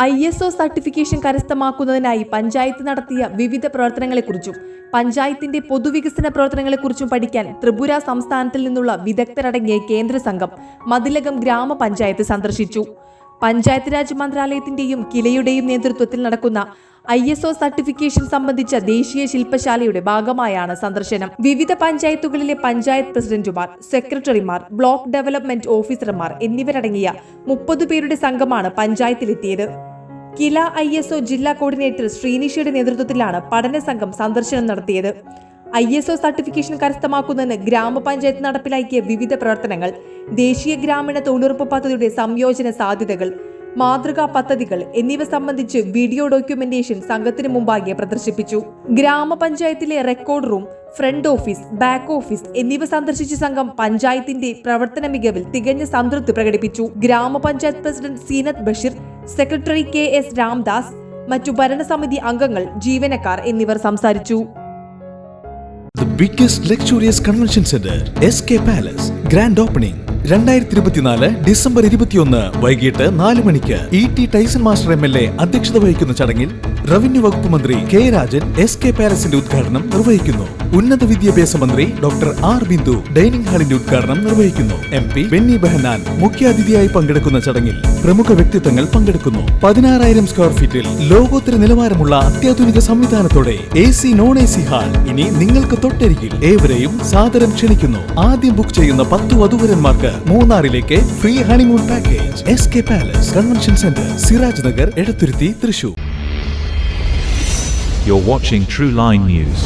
I S O certification കരസ്ഥമാക്കുന്നതിനായി പഞ്ചായത്ത് നടത്തിയ വിവിധ പ്രവർത്തനങ്ങളെക്കുറിച്ചും പഞ്ചായത്തിന്റെ പൊതുവികസന പ്രവർത്തനങ്ങളെക്കുറിച്ചും പഠിക്കാൻ ത്രിപുര സംസ്ഥാനത്തിൽ നിന്നുള്ള വിദഗ്ധരടങ്ങിയ കേന്ദ്ര സംഘം മതിലകം ഗ്രാമപഞ്ചായത്ത് സന്ദർശിച്ചു. പഞ്ചായത്ത് രാജ് മന്ത്രാലയത്തിന്റെയും കിലയുടെയും നേതൃത്വത്തിൽ നടക്കുന്ന ഐ എസ് ഒ സർട്ടിഫിക്കേഷൻ സംബന്ധിച്ച ദേശീയ ശില്പശാലയുടെ ഭാഗമായാണ് സന്ദർശനം. വിവിധ പഞ്ചായത്തുകളിലെ പഞ്ചായത്ത് പ്രസിഡന്റുമാർ സെക്രട്ടറിമാർ ബ്ലോക്ക് ഡെവലപ്മെന്റ് ഓഫീസർമാർ എന്നിവരടങ്ങിയ മുപ്പത് പേരുടെ സംഘമാണ് പഞ്ചായത്തിലെത്തിയത്. കില ഐ എസ് ഒ ജില്ലാ കോർഡിനേറ്റർ ശ്രീനിഷയുടെ നേതൃത്വത്തിലാണ് പഠന സംഘം സന്ദർശനം നടത്തിയത്. ഐ എസ് ഒ സർട്ടിഫിക്കേഷൻ കരസ്ഥമാക്കുന്നതിന് ഗ്രാമപഞ്ചായത്ത് നടപ്പിലാക്കിയ വിവിധ പ്രവർത്തനങ്ങൾ ദേശീയ ഗ്രാമീണ തൊഴിലുറപ്പ് പദ്ധതിയുടെ സംയോജന സാധ്യതകൾ മാതൃകാ പദ്ധതികൾ എന്നിവ സംബന്ധിച്ച് വീഡിയോ ഡോക്യുമെന്റേഷൻ സംഘത്തിന് മുമ്പാകെ പ്രദർശിപ്പിച്ചു. ഗ്രാമപഞ്ചായത്തിലെ record room front office back office എന്നിവ സന്ദർശിച്ച സംഘം പഞ്ചായത്തിന്റെ പ്രവർത്തന മികവിൽ തികഞ്ഞ സംതൃപ്തി പ്രകടിപ്പിച്ചു. ഗ്രാമപഞ്ചായത്ത് president Zeenath Basheer secretary K S Ramdas മറ്റു ഭരണസമിതി അംഗങ്ങൾ ജീവനക്കാർ എന്നിവർ സംസാരിച്ചു. The biggest luxurious convention center, SK Palace, grand opening. രണ്ടായിരത്തി ഇരുപത്തിനാല് ഡിസംബർ ഇരുപത്തിയൊന്ന് വൈകിട്ട് നാല് മണിക്ക് E T Tyson master M L A അധ്യക്ഷത വഹിക്കുന്ന ചടങ്ങിൽ റവന്യൂ വകുപ്പ് മന്ത്രി കെ രാജൻ എസ് കെ പാലസിന്റെ ഉദ്ഘാടനം നിർവഹിക്കുന്നു. ഉന്നത വിദ്യാഭ്യാസ മന്ത്രി ഡോക്ടർ ആർ ബിന്ദു ഡൈനിങ് ഹാളിന്റെ ഉദ്ഘാടനം നിർവഹിക്കുന്നു. എം പി ബെന്നി ബെഹനാൻ മുഖ്യാതിഥിയായി പങ്കെടുക്കുന്ന ചടങ്ങിൽ പ്രമുഖ വ്യക്തിത്വങ്ങൾ പങ്കെടുക്കുന്നു. പതിനാറായിരം സ്ക്വയർ ഫീറ്റിൽ ലോകോത്തര നിലവാരമുള്ള അത്യാധുനിക സംവിധാനത്തോടെ A C non A C hall ഇനി നിങ്ങൾക്ക് തൊട്ടരികിൽ ഏവരെയും സാദരം ക്ഷണിക്കുന്നു. ആദ്യം ബുക്ക് ചെയ്യുന്ന പത്ത് വധുവരന്മാർക്ക് മൂന്നാറിലേക്ക് free honeymoon package S K palace convention centre Siraj Nagar Edathuruthy Thrissur You're watching True Line News.